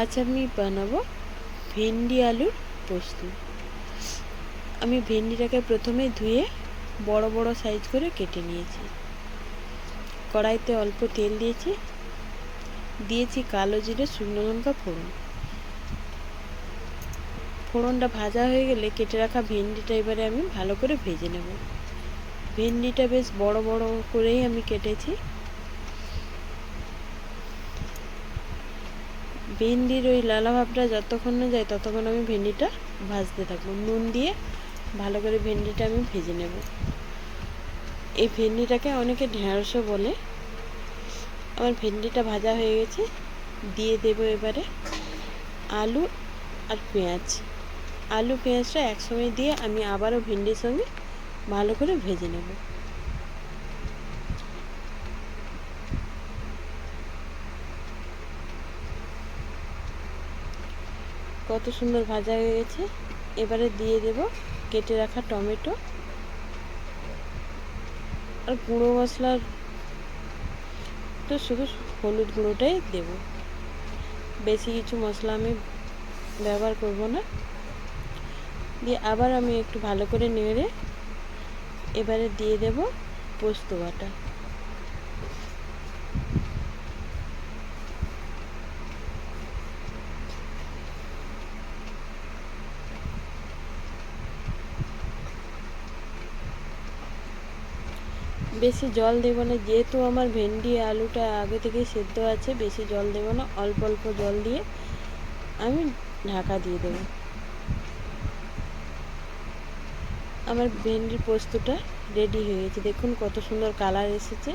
আজ আমি বানাবো ভেন্ডি আলুর পোস্ত। আমি ভেন্ডিটাকে প্রথমে ধুয়ে বড় বড় সাইজ করে কেটে নিয়েছি। কড়াইতে অল্প তেল দিয়েছি। দিয়েছি কালো জিরে, শুকনো লঙ্কা, ফোড়ন। ফোড়নটা ভাজা হয়ে গেলে কেটে রাখা ভেন্ডিটা এবারে আমি ভালো করে ভেজে নেব। ভেন্ডিটা বেশ বড় বড় করেই আমি কেটেছি। ভেন্ডির ওই লালা ভাবটা যতক্ষণ না যায় ততক্ষণ আমি ভেন্ডিটা ভাজতে থাকব। নুন দিয়ে ভালো করে ভেন্ডিটা আমি ভেজে নেব। এই ভেন্ডিটাকে অনেকে ঢেঁড়সও বলে। আমার ভেন্ডিটা ভাজা হয়ে গেছে। দিয়ে দেব এবারে আলু আর পেঁয়াজ। আলু, পেঁয়াজটা একসঙ্গে দিয়ে আমি আবারও ভেন্ডির সঙ্গে ভালো করে ভেজে নেব। কত সুন্দর ভাজা হয়ে গেছে। এবারে দিয়ে দেব কেটে রাখা টমেটো আর গুঁড়ো মশলার তো শুধু হলুদ গুঁড়োটাই দেব। বেশি কিছু মশলা আমি ব্যবহার করব না। দিয়ে আবার আমি একটু ভালো করে নেড়ে এবারে দিয়ে দেব পোস্ত বাটা। বেশি জল দেব না, যেহেতু আমার ভেন্ডি, আলুটা আগে থেকেই সেদ্ধ আছে, বেশি জল দেব না, অল্প অল্প জল দিয়ে আমি ঢাকা দিয়ে দেব। আমার ভেন্ডির পোস্তটা রেডি হয়ে গেছে। দেখুন কত সুন্দর কালার এসেছে।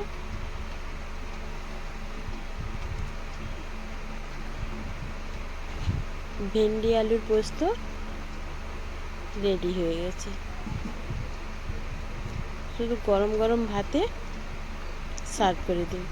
ভেন্ডি, আলুর পোস্ত রেডি হয়ে গেছে। শুধু গরম গরম ভাতে সার্ভ করে দিন